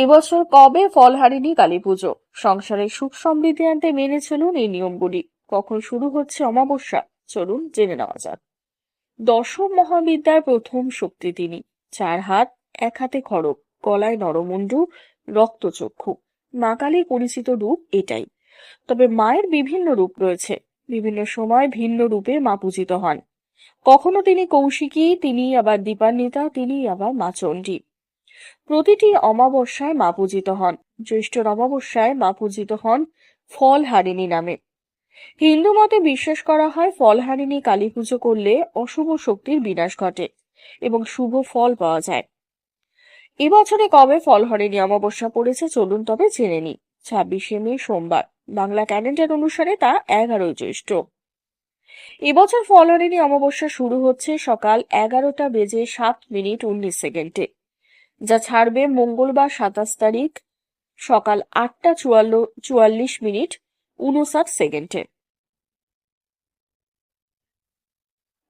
এবছর কবে ফল হারিনি কালী পুজো? সংসারে সুখ সমৃদ্ধি আনতে মেনে চলুন এই নিয়মগুলি। কখন শুরু হচ্ছে অমাবস্যা? চলুন জেনে নেওয়া যাক। দশম মহাবিদ্যার প্রথম শক্তি তিনি। চার হাত, এক হাতে খড়গ, গলায় নরমুণ্ডু রক্তচক্ষু মা কালীর পরিচিত রূপ এটাই। তবে মায়ের বিভিন্ন রূপ রয়েছে। বিভিন্ন সময় ভিন্ন রূপে মা পূজিত হন। কখনো তিনি কৌশিকী, তিনি আবার দীপান্বিতা, তিনি আবার মা চণ্ডী। প্রতিটি অমাবস্যায় মা পূজিত হন। জ্যৈষ্ঠর অমাবস্যায় মা পূজিত হন ফলহারিণী নামে। হিন্দু মতে বিশ্বাস করা হয় ফলহারিণী কালী পুজো করলে অশুভ শক্তির বিনাশ ঘটে এবং শুভ ফল পাওয়া যায়। এবছরে কবে ফলহারিণী অমাবস্যা পড়েছে চলুন তবে জেনে নিই। ছাব্বিশে মে, সোমবার। বাংলা ক্যালেন্ডার অনুসারে তা এগারোই জ্যৈষ্ঠ। এবছর ফলহারিণী অমাবস্যা শুরু হচ্ছে সকাল এগারোটা বেজে সাত মিনিট উনিশ সেকেন্ডে। যা ছাড়বে মঙ্গলবার সাতাশ তারিখ সকাল আটটা চুয়াল্ল, চুয়াল্লিশ মিনিট উনষাট সেকেন্ডে।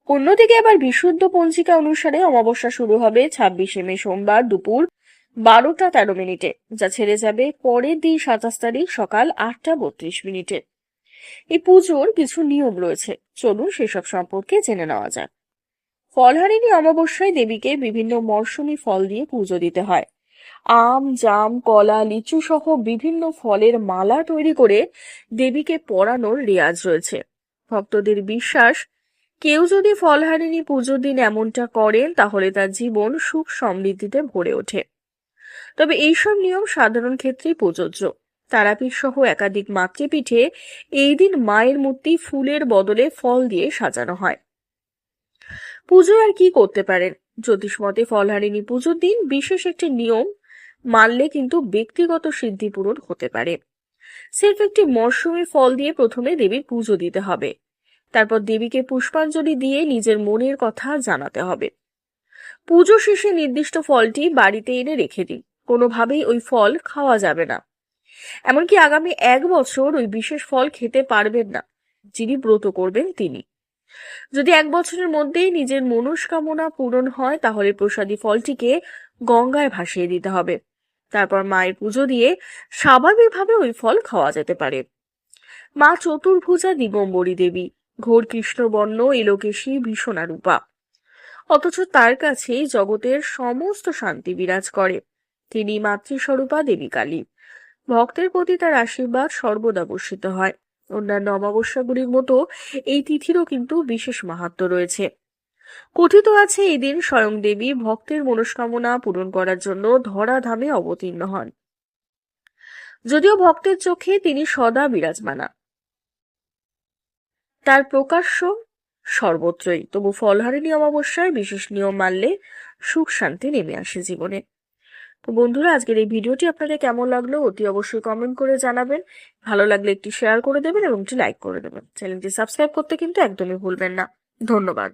অন্যদিকে এবার বিশুদ্ধ পঞ্জিকা অনুসারে অমাবস্যা শুরু হবে ছাব্বিশে মে সোমবার দুপুর বারোটা তেরো মিনিটে, যা ছেড়ে যাবে পরের দিন সাতাশ তারিখ সকাল আটটা বত্রিশ মিনিটে। এই পুজোর কিছু নিয়ম রয়েছে। চলুন সেসব সম্পর্কে জেনে নেওয়া যাক। ফলহারিণী অমাবস্যায় দেবীকে বিভিন্ন মরশুমি ফল দিয়ে পুজো দিতে হয়। আম, জাম, কলা, লিচু সহ বিভিন্ন ফলের মালা তৈরি করে দেবীকে পরানোর রেয়াজ রয়েছে। ভক্তদের বিশ্বাস, কেউ যদি ফলহারিণী পুজোর দিন এমনটা করেন, তাহলে তার জীবন সুখ সমৃদ্ধিতে ভরে ওঠে। তবে এইসব নিয়ম সাধারণ ক্ষেত্রেই প্রযোজ্য। তারাপীঠ সহ একাধিক মাতৃপীঠে এই দিন মায়ের মূর্তি ফুলের বদলে ফল দিয়ে সাজানো হয়। পুজো আর কি করতে পারেন? জ্যোতিষমতে ফলহারিণী পুজোর দিন বিশেষ একটি নিয়ম মানলে কিন্তু ব্যক্তিগত সিদ্ধি পূরণ হতে পারে। সির্ফ একটি মরশুমি ফল দিয়ে প্রথমে দেবীর পুজো দিতে হবে। তারপর দেবীকে পুষ্পাঞ্জলি দিয়ে নিজের মনের কথা জানাতে হবে। পুজো শেষে নির্দিষ্ট ফলটি বাড়িতে এনে রেখে দিন। কোনোভাবেই ওই ফল খাওয়া যাবে না। এমনকি আগামী এক বছর ওই বিশেষ ফল খেতে পারবেন না। যিনি ব্রত করবেন তিনি। যদি এক বছরের মধ্যেই নিজের মনস্কামনা পূরণ হয়, তাহলে প্রসাদী ফলটিকে গঙ্গায় ভাসিয়ে দিতে হবে। তারপর মায়ের পুজো দিয়ে স্বাভাবিকভাবে ওই ফল খাওয়া যেতে পারে। মা চতুর্ভুজা দিগম্বরী দেবী, ঘোর কৃষ্ণবর্ণ, এলোকেশী ভীষণা রূপা অথচ তার কাছেই জগতের সমস্ত শান্তি বিরাজ করে। তিনি মাতৃস্বরূপা দেবী কালী। ভক্তের প্রতি তার আশীর্বাদ সর্বদা বর্ষিত হয়। অন্যান্য অমাবস্যাগুলির মতো এই তিথিরও কিন্তু বিশেষ মাহাত্ম রয়েছে। কথিত আছে এই দিন স্বয়ং দেবী ভক্তের মনস্কামনা পূরণ করার জন্য ধরাধামে অবতীর্ণ হন। যদিও ভক্তের চোখে তিনি সদা বিরাজমানা। তার প্রকাশ্য সর্বত্রই, তবু ফলহারিণী অমাবস্যায় বিশেষ নিয়ম মানলে সুখ শান্তি নেমে আসে জীবনে। তো বন্ধুরা, আজকের এই ভিডিওটি আপনাদের কেমন লাগল অতি অবশ্যই কমেন্ট করে জানাবেন। ভালো লাগলে একটি শেয়ার করে দেবেন এবং একটি লাইক করে দেবেন। চ্যানেলটি সাবস্ক্রাইব করতে কিন্তু একদমই ভুলবেন না। ধন্যবাদ।